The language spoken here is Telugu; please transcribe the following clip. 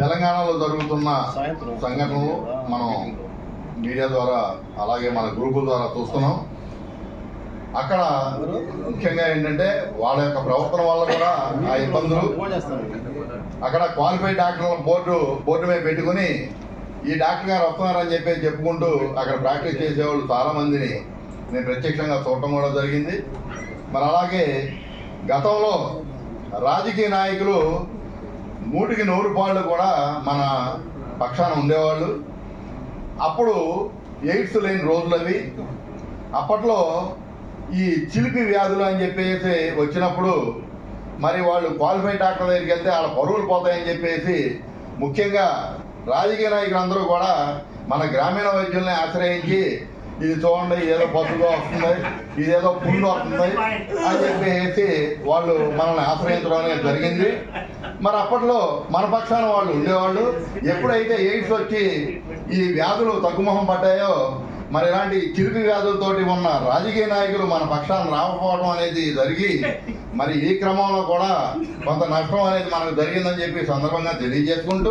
తెలంగాణలో జరుగుతున్న సంఘటనలు మనం మీడియా ద్వారా అలాగే మన గ్రూపుల ద్వారా చూస్తున్నాం. అక్కడ ముఖ్యంగా ఏంటంటే వాళ్ళ యొక్క ప్రవర్తన వల్ల కూడా ఆ ఇబ్బందులు అక్కడ క్వాలిఫైడ్ డాక్టర్ల బోర్డు బోర్డు మీద పెట్టుకుని ఈ డాక్టర్ గారు వస్తున్నారని చెప్పి చెప్పుకుంటూ అక్కడ ప్రాక్టీస్ చేసేవాళ్ళు చాలా మందిని నేను ప్రత్యక్షంగా చూడటం కూడా జరిగింది. మరి అలాగే గతంలో రాజకీయ నాయకులు నూటికి నూరు పాళ్ళు కూడా మన పక్షాన ఉండేవాళ్ళు. అప్పుడు ఎయిడ్స్ లేని రోజులు అవి. అప్పట్లో ఈ చిలిపి వ్యాధులు అని చెప్పేసి వచ్చినప్పుడు మరి వాళ్ళు క్వాలిఫైడ్ డాక్టర్ దగ్గరికి వెళ్తే వాళ్ళ పరువులు పోతాయని చెప్పేసి ముఖ్యంగా రాజకీయ నాయకులందరూ కూడా మన గ్రామీణ వైద్యుల్ని ఆశ్రయించి ఇది చూడండి ఏదో పసుగా వస్తుంది ఇదేదో పుండు వస్తుంది అని చెప్పేసి వాళ్ళు మనల్ని ఆశ్రయించడం అనేది జరిగింది. మరి అప్పట్లో మన పక్షాన వాళ్ళు ఉండేవాళ్ళు. ఎప్పుడైతే ఎయిడ్స్ వచ్చి ఈ వ్యాధులు తగ్గుముఖం పడ్డాయో మరి ఇలాంటి చిరుపి వ్యాధులతోటి ఉన్న రాజకీయ నాయకులు మన పక్షాన రాకపోవడం అనేది జరిగి మరి ఈ క్రమంలో కూడా కొంత నష్టం అనేది మనకు జరిగిందని చెప్పి సందర్భంగా తెలియజేసుకుంటూ